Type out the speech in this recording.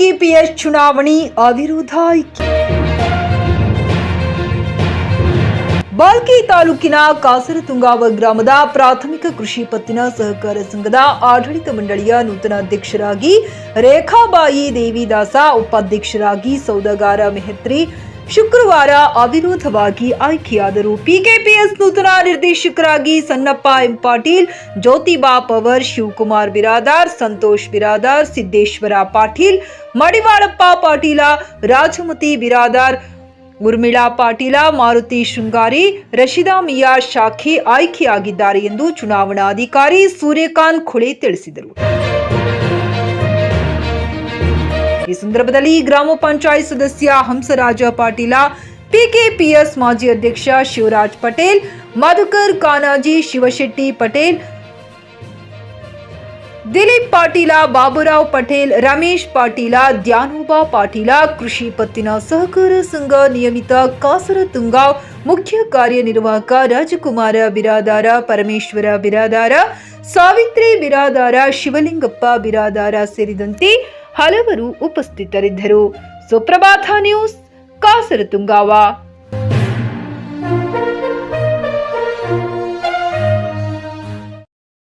KPS ಚುನಾವಣೆ ಅವಿರೋಧ ಆಯ್ಕೆ. ಬಾಲ್ಕಿ ತಾಲೂಕಿನ ಕಾಸರತುಂಗಾವ ಗ್ರಾಮದ ಪ್ರಾಥಮಿಕ ಕೃಷಿ ಪತ್ತಿನ ಸಹಕಾರ ಸಂಘದ ಆಡಳಿತ ಮಂಡಳಿಯ ನೂತನ ಅಧ್ಯಕ್ಷರಾಗಿ ರೇಖಾಬಾಯಿ ದೇವಿದಾಸ, ಉಪಾಧ್ಯಕ್ಷರಾಗಿ ಸೌದಗಾರ ಮೆಹತ್ರಿ ಶುಕ್ರವಾರ ಅವಿರೋಧವಾಗಿ ಆಯ್ಕೆಯಾದರು. ಪಿಕೆಪಿಎಸ್ ನೂತನ ನಿರ್ದೇಶಕರಾಗಿ ಸನ್ನಪ್ಪ ಎಂ ಪಾಟೀಲ್, ಜ್ಯೋತಿಬಾ ಪವರ್, ಶಿವಕುಮಾರ್ ಬಿರಾದಾರ್, ಸಂತೋಷ್ ಬಿರಾದಾರ್, ಸಿದ್ದೇಶ್ವರ ಪಾಟೀಲ್, ಮಡಿವಾಳಪ್ಪ ಪಾಟೀಲ, ರಾಜಮತಿ ಬಿರಾದಾರ್, ಉರ್ಮಿಳಾ ಪಾಟೀಲ, ಮಾರುತಿ ಶೃಂಗಾರಿ, ರಶಿದಾ ಮಿಯಾ ಶಾಖೆ ಆಯ್ಕೆಯಾಗಿದ್ದಾರೆ ಎಂದು ಚುನಾವಣಾಧಿಕಾರಿ ಸೂರ್ಯಕಾಂತ್ ಖುಳೆ ತಿಳಿಸಿದರು. ಈ ಸಂದರ್ಭದಲ್ಲಿ ಗ್ರಾಮ ಪಂಚಾಯತ್ ಸದಸ್ಯ ಹಂಸರಾಜ ಪಾಟೀಲ, ಪಿಕೆಪಿಎಸ್ ಮಾಜಿ ಅಧ್ಯಕ್ಷ ಶಿವರಾಜ್ ಪಟೇಲ್, ಮಧುಕರ್ ಕಾನಾಜಿ ಶಿವಶೆಟ್ಟಿ ಪಟೇಲ್, ದಿಲೀಪ್ ಪಾಟೀಲ, ಬಾಬುರಾವ್ ಪಟೇಲ್, ರಮೇಶ್ ಪಾಟೀಲ ದ್ಯಾನೋಬಾ ಪಾಟೀಲ, ಕೃಷಿ ಪತ್ತಿನ ಸಹಕಾರ ಸಂಘ ನಿಯಮಿತ ಕಾಸರ ತುಂಗಾವ್ ಮುಖ್ಯ ಕಾರ್ಯನಿರ್ವಾಹಕ ರಾಜಕುಮಾರ ಬಿರಾದಾರ, ಪರಮೇಶ್ವರ ಬಿರಾದಾರ, ಸಾವಿತ್ರಿ ಬಿರಾದಾರ, ಶಿವಲಿಂಗಪ್ಪ ಬಿರಾದಾರ ಸೇರಿದಂತೆ ಹಲವರು ಉಪಸ್ಥಿತರಿದ್ದರು. ಸುಪ್ರಭಾತ ನ್ಯೂಸ್ ಕಾಸರತುಂಗಾವ.